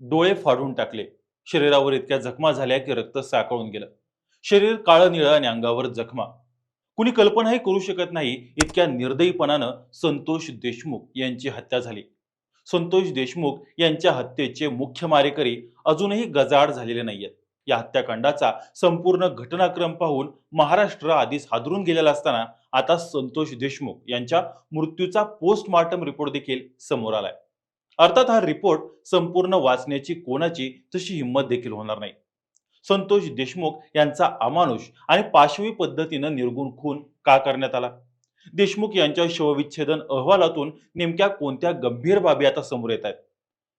डोळे फाडून टाकले. शरीरावर इतक्या जखमा झाल्या की रक्त साकळून गेलं. शरीर काळं निळं आणि अंगावर जखमा. कुणी कल्पनाही करू शकत नाही इतक्या निर्दयीपणानं संतोष देशमुख यांची हत्या झाली. संतोष देशमुख यांच्या हत्येचे मुख्य मारेकरी अजूनही गजाड झालेले नाहीयेत. या हत्याकांडाचा संपूर्ण घटनाक्रम पाहून महाराष्ट्र आधीच हादरून गेलेला असताना आता संतोष देशमुख यांच्या मृत्यूचा पोस्टमार्टम रिपोर्ट देखील समोर आलाय. अर्थात हा रिपोर्ट संपूर्ण वाचण्याची कोणाची तशी हिंमत देखील होणार नाही. संतोष देशमुख यांचा अमानुष आणि पाशवी पद्धतीनं निर्गुण खून का करण्यात आला? देशमुख यांच्या शवविच्छेदन अहवालातून नेमक्या कोणत्या गंभीर बाबी आता समोर येत आहेत?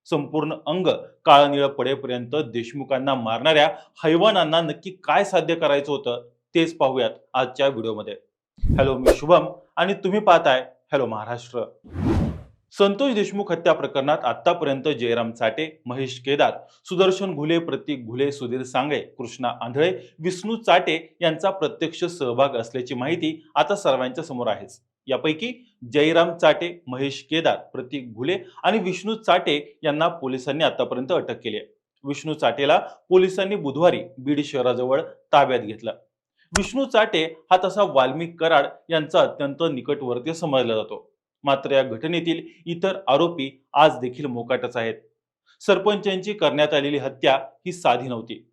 संपूर्ण अंग काळनिळ पडेपर्यंत देशमुखांना मारणाऱ्या हैवानांना नक्की काय साध्य करायचं होतं तेच पाहूयात आजच्या व्हिडिओमध्ये. हॅलो मी शुभम आणि तुम्ही पाहताय हॅलो महाराष्ट्र. संतोष देशमुख हत्या प्रकरणात आतापर्यंत जयराम चाटे महेश केदार सुदर्शन घुले प्रतीक घुले सुधीर सांगळे कृष्णा आंधळे विष्णू चाटे यांचा प्रत्यक्ष सहभाग असल्याची माहिती आता सर्वांच्या समोर आहेच. यापैकी जयराम चाटे महेश केदार प्रतीक घुले आणि विष्णू चाटे यांना पोलिसांनी आतापर्यंत अटक केली आहे. विष्णू चाटेला पोलिसांनी बुधवारी बीड शहराजवळ ताब्यात घेतलं. विष्णू चाटे हा तसा वाल्मिक कराड यांचा अत्यंत निकटवर्तीय समजला जातो. मात्र या घटनेतील इतर आरोपी आज देखील मोकाटच आहेत. सरपंचांची करण्यात आलेली हत्या ही साधी नव्हती.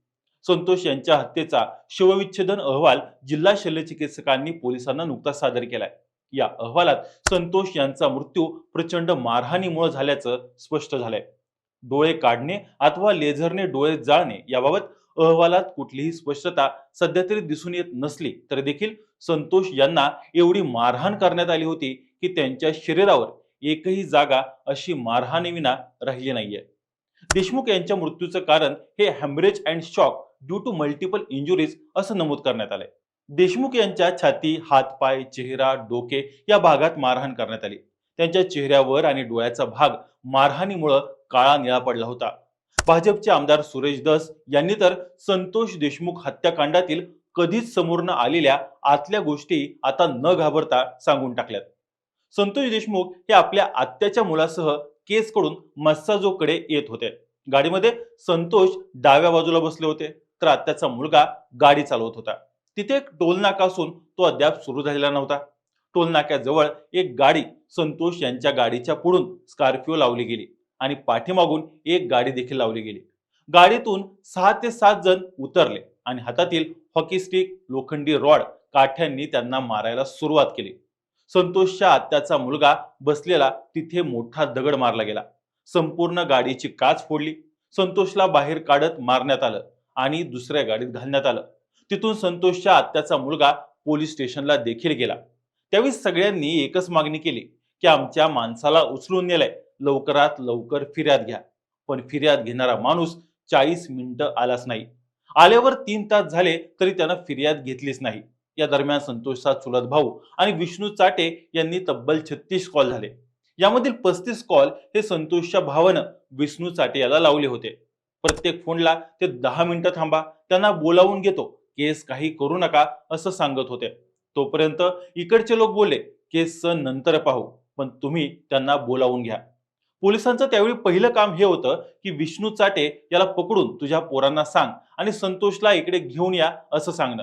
संतोष यांच्या हत्येचा शवविच्छेदन अहवाल जिल्हा शल्यचिकित्सकांनी पोलिसांना नुकताच सादर केलाय. या अहवालात संतोष यांचा मृत्यू प्रचंड मारहाणीमुळे झाल्याचं स्पष्ट झालंय. डोळे काढणे अथवा लेझरने डोळे जाळणे याबाबत अहवालात कुठलीही स्पष्टता सध्या तरी दिसून येत नसली तरी देखील संतोष यांना एवढी मारहाण करण्यात आली होती की त्यांच्या शरीरावर एकही जागा अशी मारहाणीविना राहिली नाहीये. देशमुख यांच्या मृत्यूचं कारण हे haemorrhage and shock due to multiple injuries असं नमूद करण्यात आलंय. देशमुख यांच्या छाती हातपाय चेहरा डोके या भागात मारहाण करण्यात आली. त्यांच्या चेहऱ्यावर आणि डोळ्याचा भाग मारहाणीमुळं काळा निळा पडला होता. भाजपचे आमदार सुरेश दस यांनी तर संतोष देशमुख हत्याकांडातील कधीच समोर न आलेल्या आतल्या गोष्टी आता न घाबरता सांगून टाकल्यात. संतोष देशमुख हे आपल्या आत्याच्या मुलासह केसकडून मस्साजोकडे येत होते. गाडीमध्ये संतोष डाव्या बाजूला बसले होते. तर आत्याचा मुलगा गाडी चालवत होता. तिथे एक टोलनाका असून तो अद्याप सुरू झालेला नव्हता. टोलनाक्याजवळ एक गाडी संतोष यांच्या गाडीच्या पुढून स्कॉर्पिओ लावली गेली आणि पाठीमागून एक गाडी देखील लावली गेली. गाडीतून सहा ते सात जण उतरले आणि हातातील हॉकी स्टिक लोखंडी रॉड काठ्यांनी त्यांना मारायला सुरुवात केली. संतोषच्या आत्याचा मुलगा बसलेला तिथे मोठा दगड मारला गेला. संपूर्ण गाडीची काच फोडली. संतोषला बाहेर काढत मारण्यात आलं आणि दुसऱ्या गाडीत घालण्यात आलं. तिथून संतोषच्या आत्याचा मुलगा पोलीस स्टेशनला देखील गेला. त्यावेळी सगळ्यांनी एकच मागणी केली की आमच्या माणसाला उचलून नेलंय. लवकरात लवकर फिर्याद घ्या. पण फिर्याद घेणारा माणूस चाळीस मिनिटं आलाच नाही. आल्यावर तीन तास झाले तरी त्यानं फिर्याद घेतलीच नाही. या दरम्यान संतोषचा चुलत भाऊ आणि विष्णू चाटे यांनी तब्बल छत्तीस कॉल झाले. यामधील पस्तीस कॉल हे संतोषच्या भावानं विष्णू चाटे याला लावले होते. प्रत्येक फोनला ते दहा मिनिटं थांबा त्यांना बोलावून घेतो केस काही करू नका असं सांगत होते. तोपर्यंत इकडचे लोक बोलले केस नंतर पाहू पण तुम्ही त्यांना बोलावून घ्या. पोलिसांचं त्यावेळी पहिलं काम हे होतं की विष्णू चाटे याला पकडून तुझ्या पोरांना सांग आणि संतोषला इकडे घेऊन या असं सांगणं.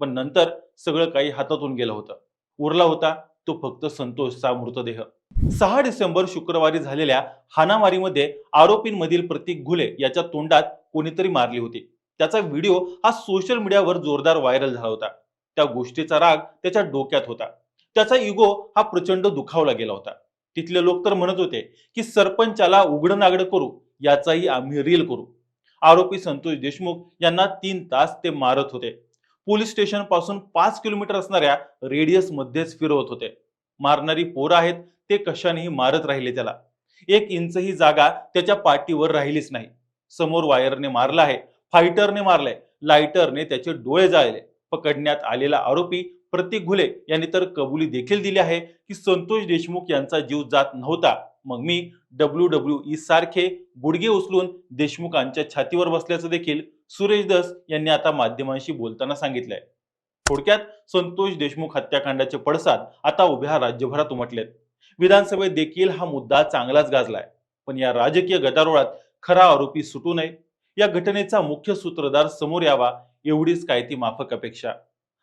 पण नंतर सगळं काही हातातून गेलं होतं. उरला होता तो फक्त संतोषचा मृतदेह. सहा डिसेंबर शुक्रवारी झालेल्या हाणामारीमध्ये आरोपींमधील प्रतीक घुले याच्या तोंडात कोणीतरी मारली होती. त्याचा व्हिडिओ हा सोशल मीडियावर जोरदार व्हायरल झाला होता. त्या गोष्टीचा राग त्याच्या डोक्यात होता. त्याचा इगो हा प्रचंड दुखावला गेला होता. तिथले लोक तर म्हणत होते की सरपंचाला उघडं नागडं करू याचाही आम्ही रील करू. आरोपी संतोष देशमुख यांना तीन तास ते मारत होते. पोलीस स्टेशनपासून पाच किलोमीटर असणाऱ्या रेडियस मध्येच फिरवत होते. मारणारी पोर आहेत ते कशानेही मारत राहिले त्याला. एक इंचही जागा त्याच्या पाठीवर राहिलीच नाही. समोर वायरने मारला आहे फायटरने मारलाय लायटरने त्याचे डोळे जाळले. पकडण्यात आलेला आरोपी प्रतीक घुले यांनी तर कबुली देखील दिली आहे की संतोष देशमुख यांचा जीव जात नव्हता. मग मी डब्ल्यू डब्ल्यू ई सारखे गुडघे उचलून देशमुखांच्या छातीवर बसल्याचं देखील सुरेश दस यांनी आता माध्यमांशी बोलताना सांगितलंय. थोडक्यात संतोष देशमुख हत्याकांडाचे पडसाद आता उभ्या राज्यभरात उमटलेत. विधानसभेत देखील हा मुद्दा चांगलाच गाजलाय. पण या राजकीय गदारोळात खरा आरोपी सुटू नये. या घटनेचा मुख्य सूत्रधार समोर यावा एवढीच काय ती माफक अपेक्षा.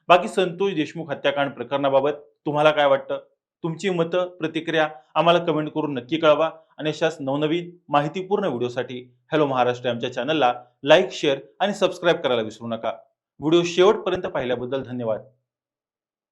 बाकी संतोष देशमुख हत्याकांड प्रकरणाबाबत तुम्हाला काय वाटतं? तुमची मतं प्रतिक्रिया आम्हाला कमेंट करून नक्की कळवा. आणि अशाच नवनवीन माहितीपूर्ण व्हिडिओसाठी हॅलो महाराष्ट्र आमच्या चॅनलला लाईक शेअर आणि सबस्क्राईब करायला विसरू नका. व्हिडिओ शेवटपर्यंत पाहिल्याबद्दल धन्यवाद.